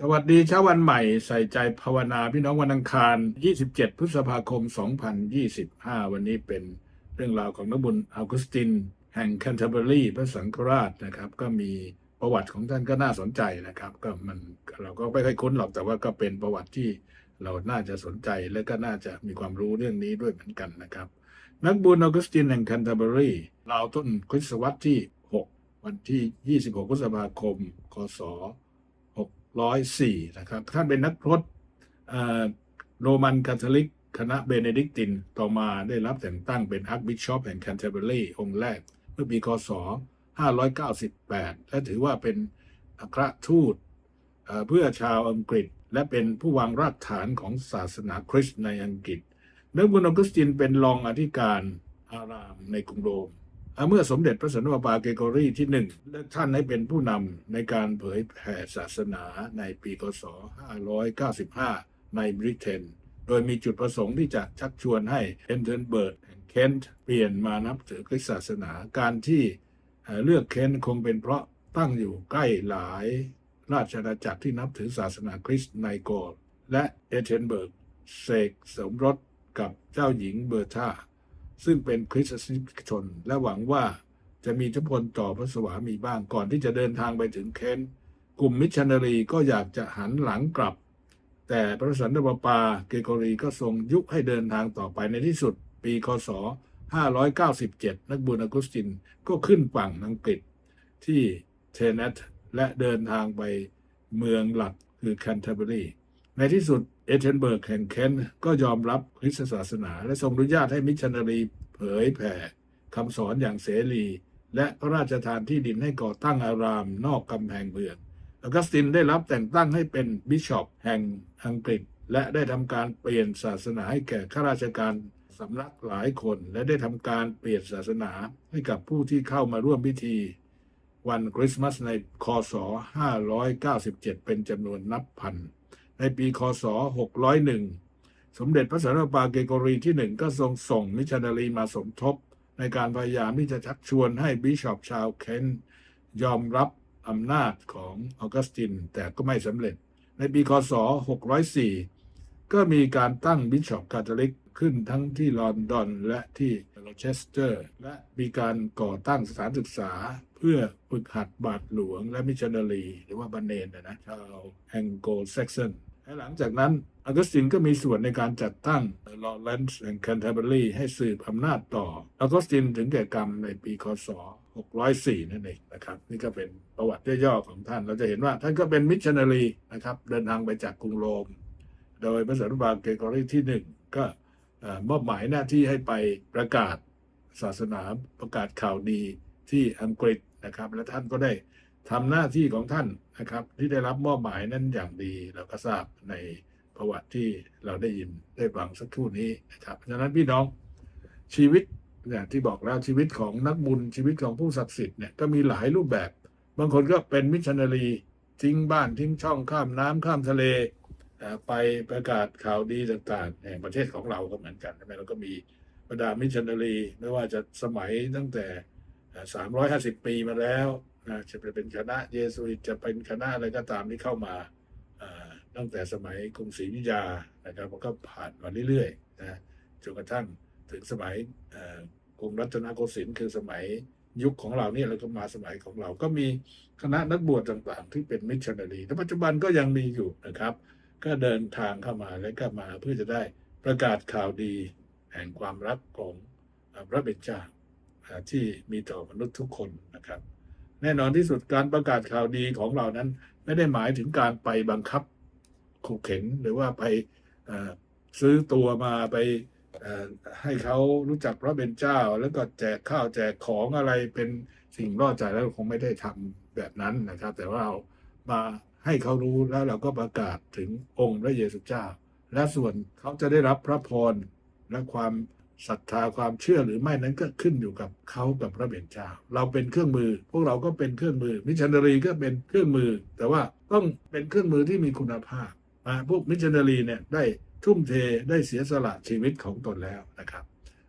สวัสดีเช้าวันใหม่ใส่ใจภาวนาพี่น้องวันอังคาร 27 พฤษภาคม 2025 วันนี้เป็นเรื่องราวของนักบุญอัลกุสติน แห่งแคนเทอร์เบอรีพระสังฆราชนะครับ ก็มีประวัติของท่านก็น่าสนใจนะครับ ก็มันเราก็ไม่ค่อยคุ้นหรอกแต่ว่าก็เป็นประวัติที่เราน่าจะสนใจและก็น่าจะมีความรู้เรื่องนี้ด้วยเหมือนกันนะครับ นักบุญอัลกุสตินแห่งแคนเทอร์เบอรีราวต้นคริสตศตวรรษที่ 6 วันที่ 26 พฤษภาคม คศ 604 นะครับ ท่านเป็นนักพรตโรมันคาทอลิก คณะเบเนดิกติน ต่อมาได้รับแต่งตั้งเป็นอาร์คบิชอปแห่งแคนเทอร์เบอรีองค์แรก เมื่อปีคศ 598 และถือว่าเป็นอัครทูตเพื่อชาวอังกฤษ และเป็นผู้วางรากฐานของศาสนาคริสต์ในอังกฤษเนักบุญออกุสตินเป็นรองอธิการอารามในกรุงโรม เมื่อสมเด็จพระสันตะปาเกโกรีที่หนึ่งเลือกท่านให้เป็นผู้นำในการเผยแผ่ศาสนาในปีคศ 595 ในบริเตน โดยมีจุดประสงค์ที่จะชักชวนให้เอนเทนเบิร์ดแห่งเคนต์เปลี่ยนมานับถือคริสตศาสนาการที่เลือกเคนต์คงเป็นเพราะตั้งอยู่ใกล้หลายราชอาณาจักรที่นับถือศาสนาคริสต์ในโกลและเอเธนเบิร์กเสกสมรสกับเจ้าหญิงเบอร์ธา ซึ่งเป็นคริสตชน และหวังว่าจะมีทธิพลต่อพระสวามีบ้างก่อนที่จะเดินทางไปถึงเคนกลุ่มมิชชันนารีก็อยากจะหันหลังกลับ แต่พระสันตะปาปาเกโกรีก็ทรงยุให้เดินทางต่อไปในที่สุด ปีคศ 597 นักบุญอกุสตินก็ขึ้นฝั่งอังกฤษที่เทเนตและเดินทางไปเมืองหลักคือแคนเทอร์เบอรี ในที่สุดเอเธนเบิร์กแห่งเคนก็ยอมรับคริสตศาสนา และทรงอนุญาตให้มิชชันนารีเผยแผ่คำสอนอย่างเสรี และพระราชทานที่ดินให้ก่อตั้งอารามนอกกำแพงเมืองออกัสตินได้รับแต่งตั้งให้เป็นบิชอปแห่งอังกฤษ และได้ทำการเปลี่ยนศาสนาให้แก่ข้าราชการสำนักหลายคน และได้ทำการเปลี่ยนศาสนาให้กับผู้ที่เข้ามาร่วมพิธี วันคริสต์มาสในคศ 597 เป็นจำนวนนับพัน ในปีคศ 601 สมเด็จพระสันตะปาเกโกรีที่หนึ่งก็ทรงส่งมิชชันนารีมาสมทบ ในการพยายามที่จะชักชวนให้บิชอปชาวเคนยอมรับอำนาจของออกัสตินแต่ก็ไม่สำเร็จ ในปีคศ 604 ก็มีการตั้งบิชอปคาทอลิก ขึ้นทั้งที่ลอนดอนและที่โรเชสเตอร์ และมีการก่อตั้งสถานศึกษา เพื่อฝึกหัดบาทหลวงและมิชชันนารี หรือว่าบันเนนนะชาวแองโกลแซกซอนและหลังจากนั้นออกัสตินก็มีส่วนในการจัดตั้งลอเรนซ์แห่งแคนเทอร์เบอรีให้สืบอำนาจต่อออกัสตินถึงแก่กรรมในปีคศ 604 นั่นเองนะครับ นี่ก็เป็นประวัติย่อๆของท่าน เราจะเห็นว่าท่านก็เป็นมิชชันนารีนะครับ เดินทางไปจากกรุงโรม โดยพระสันตะปาเกโกอรีที่หนึ่งก็เมอบหมายหน้าที่ให้ไปประกาศศาสนาประกาศข่าวดีที่อังกฤษนะครับ และท่านก็ได้ทำหน้าที่ของท่านนะครับ ที่ได้รับมอบหมายนั้นอย่างดีเราก็ทราบในประวัติที่เราได้ยินได้ฟังสักครู่นี้นะครับเพราะฉะนั้นพี่น้องชีวิตเนี่ยที่บอกแล้วชีวิตของนักบุญชีวิตของผู้ศักดิ์สิทธิ์เนี่ยก็มีหลายรูปแบบ บางคนก็เป็นมิชชันนารีทิ้งบ้านทิ้งช่องข้ามน้ำข้ามทะเล ไปประกาศข่าวดีต่างๆแห่งประเทศของเราก็เหมือนกันใช่ไหมเราก็มีบรรดามิชชันนารีไม่ว่าจะสมัยตั้งแต่สามร้อยห้าสิบปีมาแล้วนะจะเป็นคณะเยสุอิตจะเป็นคณะอะไรก็ตามที่เข้ามาตั้งแต่สมัยกรุงศรีอยุธยานะครับมันก็ผ่านมาเรื่อยๆนะจนกระทั่งถึงสมัยกรุงรัตนโกสินทร์คือสมัยยุคของเราเนี่ยแล้วก็มาสมัยของเราก็มีคณะนักบวชต่างๆ ที่เป็นมิชชันนารีและปัจจุบันก็ยังมีอยู่นะครับ ก็เดินทางเข้ามาและก็มาเพื่อจะได้ประกาศข่าวดีแห่งความรักของพระเบญจาอ่าที่มีต่อมนุษย์ทุกคนนะครับ แน่นอนที่สุดการประกาศข่าวดีของเรานั้น ไม่ได้หมายถึงการไปบังคับขู่เข็นหรือว่าไปซื้อตัวมาไปให้เขารู้จักพระเป็นเจ้า แล้วก็แจกข้าวแจกของอะไรเป็นสิ่งล่อใจแล้วคงไม่ได้ทำแบบนั้นนะครับ แต่ว่าามา ให้เขารู้แล้วเราก็ประกาศถึงองค์พระเยซูเจ้า และส่วนเขาจะได้รับพระพรและความศรัทธาความเชื่อหรือไม่นั้นก็ขึ้นอยู่กับเขากับพระเบญจาเราเป็นเครื่องมือ พวกเราก็เป็นเครื่องมือ มิชชันนารีก็เป็นเครื่องมือ แต่ว่าต้องเป็นเครื่องมือที่มีคุณภาพนะพวกมิชชันนารีเนี่ยได้ทุ่มเทได้เสียสละชีวิตของตนแล้วนะครับ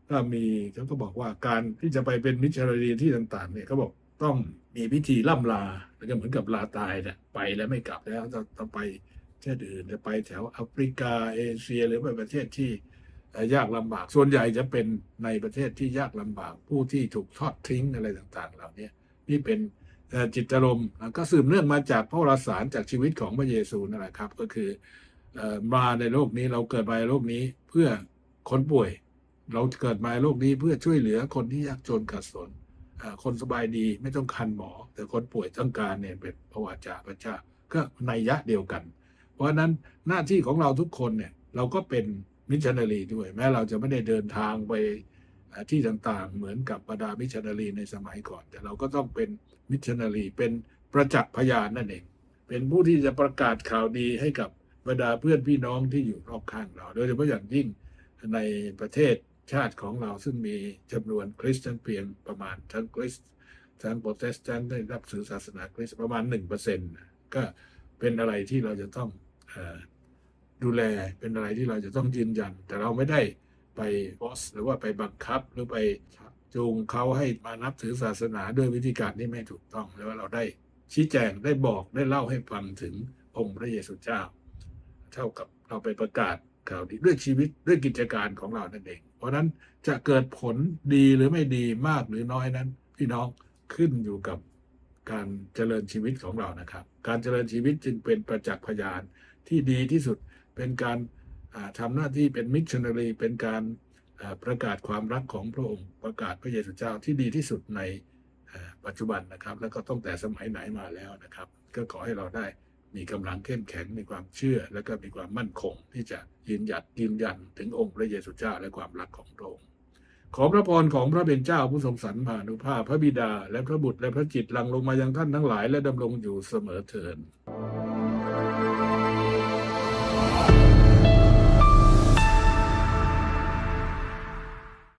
ก็มีเขาก็บอกว่าการที่จะไปเป็นมิชชันนารีที่ต่างๆเนี่ยเขาบอก ต้องมีพิธีล่ำลาแล้วก็เหมือนกับลาตายเนี่ยไปแล้วไม่กลับแล้วต้องต้องไปประเทศอื่นจะไปแถวแอฟริกาเอเชียหรือไปประเทศที่ยากลำบาก ส่วนใหญ่จะเป็นในประเทศที่ยากลำบาก ผู้ที่ถูกทอดทิ้งอะไรต่างๆ เหล่านี้นี่เป็นเอ่จิตอารมณ์ก็สืบเนื่องมาจากพระวรสารจากชีวิตของพระเยซูนั่นแหละครับ ก็คือเอ่อมาในโลกนี้เราเกิดมาในโลกนี้เพื่อคนป่วย เราเกิดมาในโลกนี้เพื่อช่วยเหลือคนที่ยากจนขัดสน คนสบายดีไม่ต้องคันหมอ แต่คนป่วยต้องการเนี่ยเป็นพระวจาพระเจ้าก็ในยะเดียวกัน เพราะฉะนั้นหน้าที่ของเราทุกคนเนี่ยเราก็เป็นมิชชันนารีด้วย แม้เราจะไม่ได้เดินทางไปที่ต่างๆ เหมือนกับบรรดามิชชันนารีในสมัยก่อน แต่เราก็ต้องเป็นมิชชันนารีเป็นประจักษ์พยานนั่นเอง เป็นผู้ที่จะประกาศข่าวดีให้กับบรรดาเพื่อนพี่น้องที่อยู่รอบข้างเรา โดยเฉพาะอย่างยิ่งในประเทศ ชาติของเราซึ่งมีจำนวนคริสเตียนเพียงประมาณทั้งคริสต์ทั้งโปรเตสแตนต์ได้รับถือศาสนาคริสต์ประมาณหนึ่งเปอร์เซ็นต์ก็เป็นอะไรที่เราจะต้องอดูแลเป็นอะไรที่เราจะต้องยืนยัน แต่เราไม่ได้ไปบอสหรือว่าไปบังคับหรือไปจูงเขาให้มานับถือศาสนาด้วยวิธีการที่ไม่ถูกต้องแล้วาเราได้ชี้แจงได้บอกได้เล่าให้ฟังถึงองค์พระเยซูเจ้า เท่ากับเราไปประกาศ ข่าวดีด้วยชีวิตด้วยกิจการของเรานั่นเอง เพราะนั้นจะเกิดผลดีหรือไม่ดีมากหรือน้อยนั้น พี่น้องขึ้นอยู่กับการเจริญชีวิตของเรานะครับ การเจริญชีวิตจึงเป็นประจักษ์พยานที่ดีที่สุดเป็นการอ่าทำหน้าที่เป็นมิชชันนารีเป็นการประกาศความรักของพระองค์ประกาศพระเยซูเจ้าที่ดีที่สุดในปัจจุบันนะครับ แล้วก็ตั้งแต่สมัยไหนมาแล้วนะครับ ก็ขอให้เราได้ มีกำลังเข้มแข็งมีความเชื่อ และก็มีความมั่นคง ที่จะยืนหยัดยืนยันถึงองค์พระเยซูเจ้าและความรักของพระองค์ขอพระพรของพระเป็นเจ้าผู้ทรงสรรพานุภาพพระบิดา และพระบุตรและพระจิตลังลงมายังท่านทั้งหลาย และดำรงอยู่เสมอเถิด